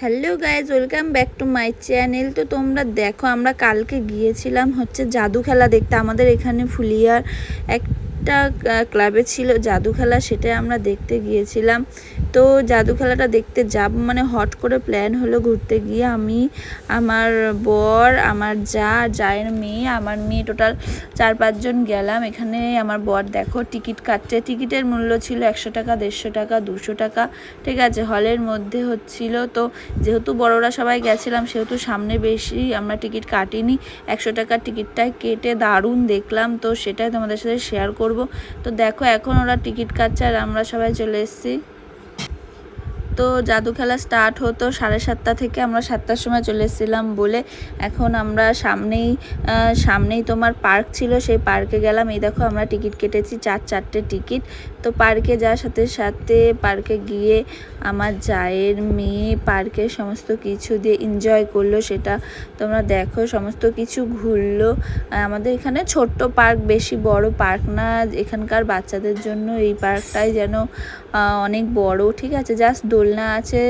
Hello guys welcome back to my channel তো তোমরা দেখো, আমরা কালকে গিয়েছিলাম হচ্ছে জাদু খেলা দেখতে। আমাদের এখানে ফুলিয়ার একটা ক্লাবে ছিল জাদু খেলা সেটা আমরা দেখতে গিয়েছিলাম। তো জাদু খেলাটা দেখতে যাব মানে হট করে প্ল্যান হলো ঘুরতে গিয়ে। আমি, আমার বর, আমার যা, জায়ের মেয়ে, আমার মেয়ে টোটাল চার পাঁচজন গেলাম। এখানে আমার বর দেখো, টিকিট কাটছে। টিকিটের মূল্য ছিল একশো টাকা, দেড়শো টাকা, দুশো টাকা। ঠিক আছে, হলের মধ্যে হচ্ছিল তো, যেহেতু বড়রা সবাই গেছিলাম, সেহেতু সামনে বেশি আমরা টিকিট কাটিনি। একশো টাকার টিকিটটাই কেটে দারুণ দেখলাম তো, সেটাই তোমাদের সাথে শেয়ার করব। তো দেখো, এখন ওরা টিকিট কাটছে আর আমরা সবাই চলে এসেছি। তো জাদু খেলা স্টার্ট হতো সাড়ে সাতটা থেকে আমরা সাতটার সময় চলে এসেছিলাম বলে। এখন আমরা সামনেই সামনেই তোমার পার্ক ছিল, সেই পার্কে গেলাম। এই দেখো আমরা টিকিট কেটেছি, চার, চারটে টিকিট। তো পার্কে যাওয়ার সাথে সাথে পার্কে গিয়ে আমার জায়ের মেয়ে পার্কে সমস্ত কিছু দিয়ে এনজয় করল, সেটা তোমরা দেখো। সমস্ত কিছু ঘুরলো। আমাদের এখানে ছোট্ট পার্ক বেশি বড় পার্ক না। এখানকার বাচ্চাদের জন্য এই পার্কটাই যেন অনেক বড়। ঠিক আছে জাস্ট দোলনা আছে,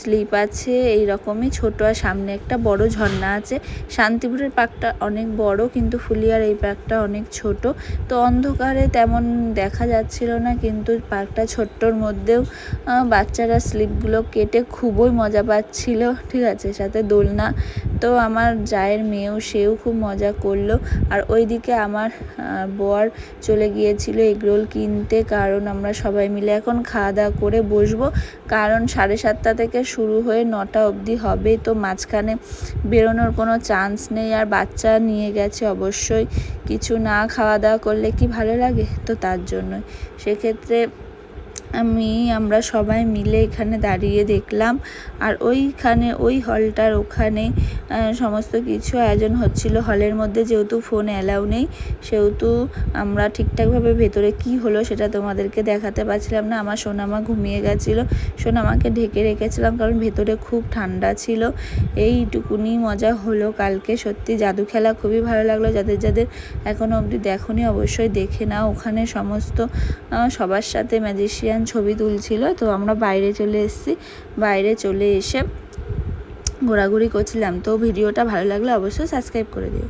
স্লিপ আছে, এই রকমই ছোট আর সামনে একটা বড় ঝর্ণা আছে। শান্তিপুরের পার্কটা অনেক বড় কিন্তু ফুলিয়ার এই পার্কটা অনেক ছোট। তো অন্ধকারে তেমন দেখা যাচ্ছিল না কিন্তু পার্কটা ছোট্টর মধ্যেও বাচ্চারা স্লিপগুলো কেটে খুবই মজা পাচ্ছিল, ঠিক আছে? সাথে দোলনা। তো আমার জায়ের মেয়েও সেও খুব মজা করল। আর ওইদিকে আমার বর চলে গিয়েছিল এগরোল কিনতে, কারণ আমরা সবাই মিলে এখন খাওয়া দাওয়া করে বসবো। কারণ সাড়ে সাতটা থেকে শুরু হয়ে নটা অবধি হবে তো মাঝখানে বেরোনোর কোনো চান্স নেই। আর বাচ্চা নিয়ে গেছে অবশ্যই। কিছু না খাওয়া দাওয়া করলে কি ভালো লাগে? তো তার জন্যই। সেক্ষেত্রে আমি, আমরা সবাই মিলে এখানে দাঁড়িয়ে দেখলাম। আর ওইখানে, ওই হলটার ওখানে সমস্ত কিছু আয়োজন হচ্ছিল। হলের মধ্যে যেহেতু ফোন অ্যালাউ নেই, সেহেতু আমরা ঠিকঠাকভাবে ভেতরে কি হলো সেটা তোমাদেরকে দেখাতে পারছিলাম না। আমার সোনামা ঘুমিয়ে গেছিল। সোনামাকে ঢেকে রেখেছিলাম কারণ ভেতরে খুব ঠান্ডা ছিল। এইটুকুনি মজা হলো কালকে। সত্যি জাদু খেলা খুবই ভালো লাগল। যাদের যাদের এখনও অবধি দেখনি অবশ্যই দেখে নাও। ওখানে সমস্ত সবার সাথে ম্যাজিশিয়ান ছবি তুলছিল, তো আমরা বাইরে চলে এসেছি। বাইরে চলে এসে ঘোরাঘুরি করছিলাম। তো ভিডিওটা ভালো লাগলে অবশ্যই সাবস্ক্রাইব করে দিও।